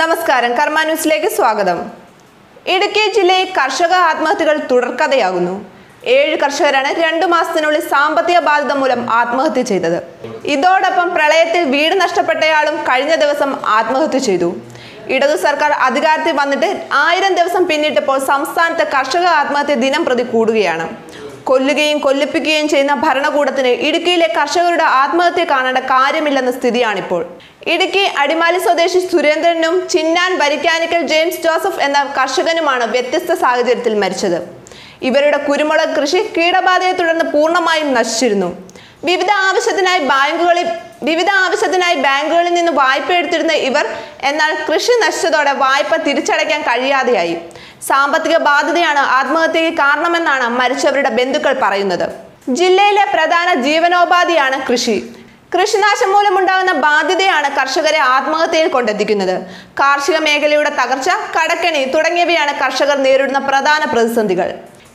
നമസ്കാരം. കർമ്മ ന്യൂസിലേക്ക് സ്വാഗതം. ഇടുക്കി ജില്ലയിൽ കർഷക ആത്മഹത്യകൾ തുടർക്കഥയാകുന്നു. ഏഴ് കർഷകരാണ് രണ്ടു മാസത്തിനുള്ളിൽ സാമ്പത്തിക ബാധ്യത മൂലം ആത്മഹത്യ ചെയ്തത്. ഇതോടൊപ്പം പ്രളയത്തിൽ വീട് നഷ്ടപ്പെട്ടയാളും കഴിഞ്ഞ ദിവസം ആത്മഹത്യ ചെയ്തു. ഇടതു സർക്കാർ അധികാരത്തിൽ വന്നിട്ട് ആയിരം ദിവസം പിന്നിട്ടപ്പോൾ സംസ്ഥാനത്ത് കർഷക ആത്മഹത്യ ദിനം പ്രതി കൂടുകയാണ്. കൊല്ലുകയും കൊല്ലിപ്പിക്കുകയും ചെയ്യുന്ന ഭരണകൂടത്തിന് ഇടുക്കിയിലെ കർഷകരുടെ ആത്മഹത്യ കാണേണ്ട കാര്യമില്ലെന്ന സ്ഥിതിയാണിപ്പോൾ. ഇടുക്കി അടിമാലി സ്വദേശി സുരേന്ദ്രനും ചിന്നാൻ വരിക്കാനിക്കൽ ജെയിംസ് ജോസഫ് എന്ന കർഷകനുമാണ് വ്യത്യസ്ത സാഹചര്യത്തിൽ മരിച്ചത്. ഇവരുടെ കുരുമുളക് കൃഷി കീടബാധയെ തുടർന്ന് പൂർണമായും നശിച്ചിരുന്നു. വിവിധ ആവശ്യത്തിനായി ബാങ്കുകളിൽ വിവിധ ആവശ്യത്തിനായി ബാങ്കുകളിൽ നിന്ന് വായ്പ എടുത്തിരുന്ന ഇവർ എന്നാൽ കൃഷി നശിച്ചതോടെ വായ്പ തിരിച്ചടയ്ക്കാൻ കഴിയാതെയായി. സാമ്പത്തിക ബാധ്യതയാണ് ആത്മഹത്യയ്ക്ക് കാരണമെന്നാണ് മരിച്ചവരുടെ ബന്ധുക്കൾ പറയുന്നത്. ജില്ലയിലെ പ്രധാന ജീവനോപാധിയാണ് കൃഷി. കൃഷിനാശം മൂലമുണ്ടാകുന്ന ബാധ്യതയാണ് കർഷകരെ ആത്മഹത്യയിൽ കൊണ്ടെത്തിക്കുന്നത്. കാർഷിക മേഖലയുടെ തകർച്ച കടക്കെണി തുടങ്ങിയവയാണ് കർഷകർ നേരിടുന്ന പ്രധാന പ്രതിസന്ധികൾ.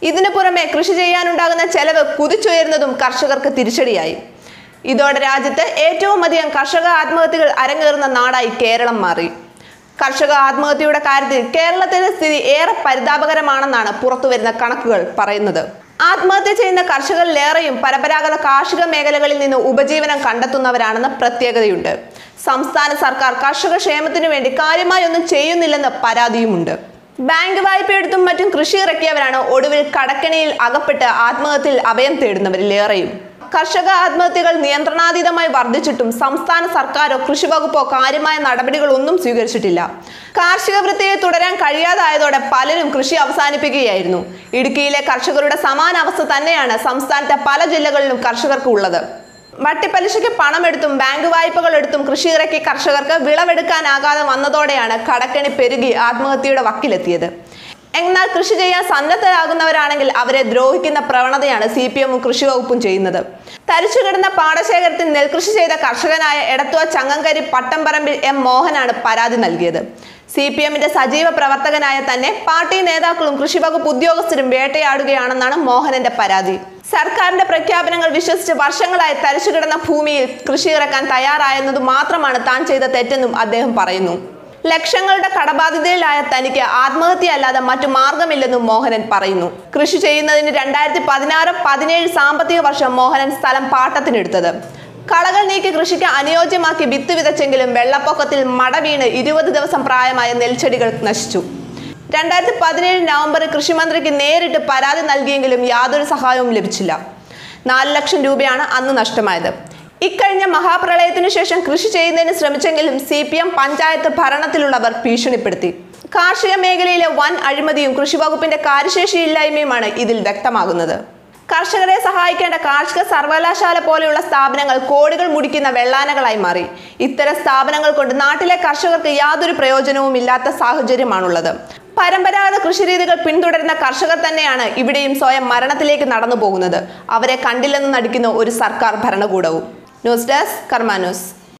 ഇതിനു പുറമെ കൃഷി ചെയ്യാനുണ്ടാകുന്ന ചെലവ് കുതിച്ചുയരുന്നതും കർഷകർക്ക് തിരിച്ചടിയായി. ഇതോടെ രാജ്യത്ത് ഏറ്റവും അധികം കർഷക ആത്മഹത്യകൾ അരങ്ങേറുന്ന നാടായി കേരളം മാറി. കർഷക ആത്മഹത്യയുടെ കാര്യത്തിൽ കേരളത്തിലെ സ്ഥിതി ഏറെ പരിതാപകരമാണെന്നാണ് പുറത്തുവരുന്ന കണക്കുകൾ പറയുന്നത്. ആത്മഹത്യ ചെയ്യുന്ന കർഷകരിലേറെയും പരമ്പരാഗത കാർഷിക മേഖലകളിൽ നിന്ന് ഉപജീവനം കണ്ടെത്തുന്നവരാണെന്ന പ്രത്യേകതയുണ്ട്. സംസ്ഥാന സർക്കാർ കർഷക ക്ഷേമത്തിനു വേണ്ടി കാര്യമായി ഒന്നും ചെയ്യുന്നില്ലെന്ന് പരാതിയുമുണ്ട്. ബാങ്ക് വായ്പ എടുത്തും മറ്റും കൃഷി ഇറക്കിയവരാണ് ഒടുവിൽ കടക്കെണിയിൽ അകപ്പെട്ട് ആത്മഹത്യയിൽ അഭയം തേടുന്നവരിലേറെയും കർഷക ആത്മഹത്യകൾ നിയന്ത്രണാതീതമായി വർദ്ധിച്ചിട്ടും സംസ്ഥാന സർക്കാരോ കൃഷി വകുപ്പോ കാര്യമായ നടപടികളൊന്നും സ്വീകരിച്ചിട്ടില്ല. കാർഷിക വൃത്തിയെ തുടരാൻ കഴിയാതായതോടെ പലരും കൃഷി അവസാനിപ്പിക്കുകയായിരുന്നു. ഇടുക്കിയിലെ കർഷകരുടെ സമാന അവസ്ഥ തന്നെയാണ് സംസ്ഥാനത്തെ പല ജില്ലകളിലും കർഷകർക്ക് ഉള്ളത്. വട്ടിപ്പലിശയ്ക്ക് പണമെടുത്തും ബാങ്ക് വായ്പകൾ എടുത്തും കൃഷി ഇറക്കി കർഷകർക്ക് വിളവെടുക്കാനാകാതെ വന്നതോടെയാണ് കടക്കണി പെരുകി ആത്മഹത്യയുടെ വക്കിലെത്തിയത്. എന്നാൽ കൃഷി ചെയ്യാൻ സന്നദ്ധരാകുന്നവരാണെങ്കിൽ അവരെ ദ്രോഹിക്കുന്ന പ്രവണതയാണ് സി പി എമ്മും കൃഷി വകുപ്പും ചെയ്യുന്നത്. തരിച്ചു കിടന്ന പാടശേഖരത്തിൽ നെൽകൃഷി ചെയ്ത കർഷകനായ എടത്തുവ ചങ്ങങ്കരി പട്ടംപറമ്പിൽ എം മോഹനാണ് പരാതി നൽകിയത്. സി പി എമ്മിന്റെ സജീവ പ്രവർത്തകനായ തന്നെ പാർട്ടി നേതാക്കളും കൃഷിവകുപ്പ് ഉദ്യോഗസ്ഥരും വേട്ടയാടുകയാണെന്നാണ് മോഹനന്റെ പരാതി. സർക്കാരിന്റെ പ്രഖ്യാപനങ്ങൾ വിശ്വസിച്ച് വർഷങ്ങളായി തരിച്ചുകിടന്ന ഭൂമിയിൽ കൃഷി ഇറക്കാൻ തയ്യാറായെന്നത് മാത്രമാണ് താൻ ചെയ്ത തെറ്റെന്നും അദ്ദേഹം പറയുന്നു. ലക്ഷങ്ങളുടെ കടബാധ്യതയിലായ തനിക്ക് ആത്മഹത്യ അല്ലാതെ മറ്റു മാർഗമില്ലെന്നും മോഹനൻ പറയുന്നു. കൃഷി ചെയ്യുന്നതിന് രണ്ടായിരത്തി പതിനാറ് പതിനേഴ് സാമ്പത്തിക വർഷം മോഹനൻ സ്ഥലം പാട്ടത്തിനെടുത്തത്. കളകൾ നീക്കി കൃഷിക്ക് അനുയോജ്യമാക്കി വിത്ത് വിതച്ചെങ്കിലും വെള്ളപ്പൊക്കത്തിൽ മടവീണ് ഇരുപത് ദിവസം പ്രായമായ നെൽച്ചെടികൾ നശിച്ചു. രണ്ടായിരത്തി പതിനേഴ് നവംബറിൽ കൃഷിമന്ത്രിക്ക് നേരിട്ട് പരാതി നൽകിയെങ്കിലും യാതൊരു സഹായവും ലഭിച്ചില്ല. നാല് ലക്ഷം രൂപയാണ് അന്ന് നഷ്ടമായത്. ഇക്കഴിഞ്ഞ മഹാപ്രളയത്തിനു ശേഷം കൃഷി ചെയ്യുന്നതിന് ശ്രമിച്ചെങ്കിലും സി പി എം പഞ്ചായത്ത് ഭരണത്തിലുള്ളവർ ഭീഷണിപ്പെടുത്തി. കാർഷിക മേഖലയിലെ വൻ അഴിമതിയും കൃഷി വകുപ്പിന്റെ കാര്യശേഷിയില്ലായ്മയുമാണ് ഇതിൽ വ്യക്തമാകുന്നത്. കർഷകരെ സഹായിക്കേണ്ട കാർഷിക സർവകലാശാല പോലെയുള്ള സ്ഥാപനങ്ങൾ കോടികൾ മുടിക്കുന്ന വെള്ളാനകളായി മാറി. ഇത്തരം സ്ഥാപനങ്ങൾ കൊണ്ട് നാട്ടിലെ കർഷകർക്ക് യാതൊരു പ്രയോജനവും ഇല്ലാത്ത സാഹചര്യമാണുള്ളത്. പരമ്പരാഗത കൃഷിരീതികൾ പിന്തുടരുന്ന കർഷകർ തന്നെയാണ് ഇവിടെയും സ്വയം മരണത്തിലേക്ക് നടന്നു പോകുന്നത് അവരെ കണ്ടില്ലെന്ന് നടിക്കുന്ന ഒരു സർക്കാർ ഭരണകൂടവും. ന്യൂസ് ഡെസ്ക് കർമ്മ ന്യൂസ്